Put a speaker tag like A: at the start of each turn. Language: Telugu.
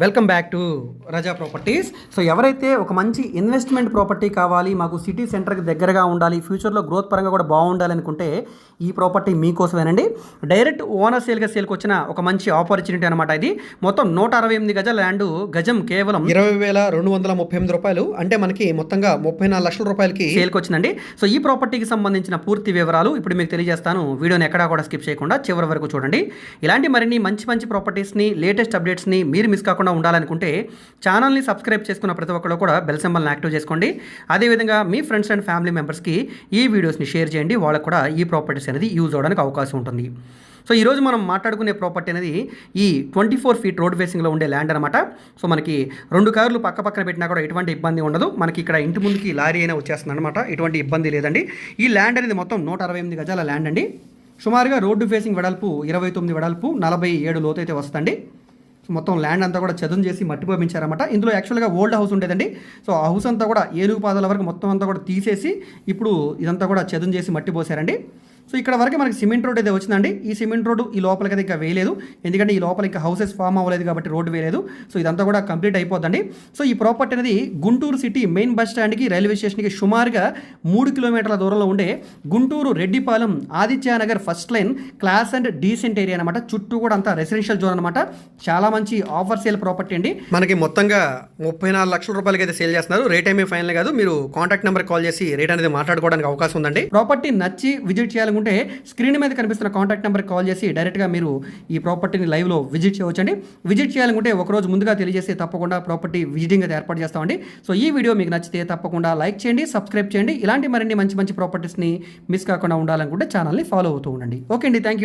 A: Welcome back to Raza properties so ఎవరైతే ఒక మంచి ఇన్వెస్ట్మెంట్ ప్రాపర్టీ కావాలి మాకు సిటీ సెంటర్కి దగ్గరగా ఉండాలి ఫ్యూచర్లో గ్రోత్ పరంగా కూడా బాగుండాలి అనుకుంటే ఈ ప్రాపర్టీ మీకోసమేనండి. డైరెక్ట్ ఓనర్ సేల్గా సేల్కి వచ్చిన ఒక మంచి ఆపర్చునిటీ అనమాట ఇది. మొత్తం నూట అరవై ఎనిమిది గజాల ల్యాండ్ గజం కేవలం
B: ఇరవై వేల రెండు వందల ముప్పై ఎనిమిది రూపాయలు. అంటే మనకి మొత్తంగా ముప్పై నాలుగు లక్షల రూపాయలకి
A: సేల్కి వచ్చిందండి. సో ఈ ప్రాపర్టీకి సంబంధించిన పూర్తి వివరాలు ఇప్పుడు మీకు తెలియజేస్తాను. వీడియోని ఎక్కడా కూడా స్కిప్ చేయకుండా చివరి వరకు చూడండి. ఇలాంటి మరిన్ని మంచి మంచి ప్రాపర్టీస్ని లేటెస్ట్ అప్డేట్స్ని మీరు మిస్ కాకుండా ఉండాలనుకుంటే ఛానల్ని సబ్స్క్రైబ్ చేసుకున్న ప్రతి ఒక్కరు కూడా బెల్ సింబల్ని యాక్టివ్ చేసుకోండి. అదేవిధంగా మీ ఫ్రెండ్స్ అండ్ ఫ్యామిలీ మెంబర్స్కి ఈ వీడియోస్ని షేర్ చేయండి. వాళ్ళకు కూడా ఈ ప్రాపర్టీస్ అనేది యూజ్ అవడానికి అవకాశం ఉంటుంది. సో ఈరోజు మనం మాట్లాడుకునే ప్రాపర్టీ అనేది ఈ ట్వంటీ ఫోర్ ఫీట్ రోడ్ ఫేసింగ్లో ఉండే ల్యాండ్ అనమాట సో మనకి రెండు కార్లు పక్క పక్కన పెట్టినా కూడా ఎటువంటి ఇబ్బంది ఉండదు. మనకి ఇక్కడ ఇంటి ముందుకి లారీ అయినా వచ్చేస్తుంది అనమాట ఎటువంటి ఇబ్బంది లేదండి. ఈ ల్యాండ్ అనేది మొత్తం నూట అరవై ఎనిమిది గజాల ల్యాండ్ అండి. సుమారుగా రోడ్డు ఫేసింగ్ వెడల్పు ఇరవై తొమ్మిది వెడల్పు నలభై ఏడు లోతైతే అయితే వస్తుంది మొత్తం ల్యాండ్ అంతా కూడా చదును చేసి మట్టి పంపించారన్నమాట. ఇందులో యాక్చువల్గా ఓల్డ్ హౌస్ ఉండేదండి. సో ఆ హౌస్ అంతా కూడా ఏనుగు పాదాల వరకు మొత్తం అంతా కూడా తీసేసి ఇప్పుడు ఇదంతా కూడా చదును చేసి మట్టి పోసారండి సో ఇక్కడ వరకు మనకి సిమెంట్ రోడ్ అయితే వచ్చిందండి. ఈ సిమెంట్ రోడ్డు ఈ లోపలికి ఇంకా వేయలేదు. ఎందుకంటే ఈ లోపల ఇంకా హౌసెస్ ఫామ్ అవ్వలేదు కాబట్టి రోడ్డు వేయలేదు. సో ఇదంతా కూడా కంప్లీట్ అయిపోద్దండి. సో ఈ ప్రాపర్టీ అనేది గుంటూరు సిటీ మెయిన్ బస్ స్టాండ్కి రైల్వే స్టేషన్కి సుమారుగా మూడు కిలోమీటర్ల దూరంలో ఉండే Guntur Reddypalem Adityanagar first line class and decent area అనమాట చుట్టూ కూడా అంతా రెసిడెన్షియల్ జోన్ అనమాట చాలా మంచి ఆఫర్ సేల్ ప్రాపర్టీ అండి.
B: మనకి మొత్తంగా ముప్పై నాలుగు లక్షల రూపాయలకి అయితే సేల్ చేస్తున్నారు. రేట్ ఏమీ ఫైనల్ కాదు. మీరు కాంటాక్ట్ నెంబర్ కాల్ చేసి రేట్ అనేది మాట్లాడుకోవడానికి అవకాశం ఉందండి.
A: ప్రాపర్టీ నచ్చి విజిట్ చేయాలనుకుంటే స్క్రీన్ మీద కనిపిస్తున్న కాంటాక్ట్ నెంబర్కి కాల్ చేసి డైరెక్ట్గా మీరు ఈ ప్రాపర్టీని లైవ్లో విజిట్ చేయవచ్చండి. విజిట్ చేయాలనుకుంటే ఒకరోజు ముందుగా తెలియజేస్తే తప్పకుండా ప్రాపర్టీ విజిటింగ్ అయితే ఏర్పాటు చేస్తామండి. సో ఈ వీడియో మీకు నచ్చితే తప్పకుండా లైక్ చేయండి సబ్స్క్రైబ్ చేయండి. ఇలాంటి మరిన్ని మంచి మంచి ప్రాపర్టీస్ని మిస్ కాకుండా ఉండాలనుకుంటే ఛానల్ని ఫాలో అవుతూ ఉండండి. ఓకే అండి థ్యాంక్ యూ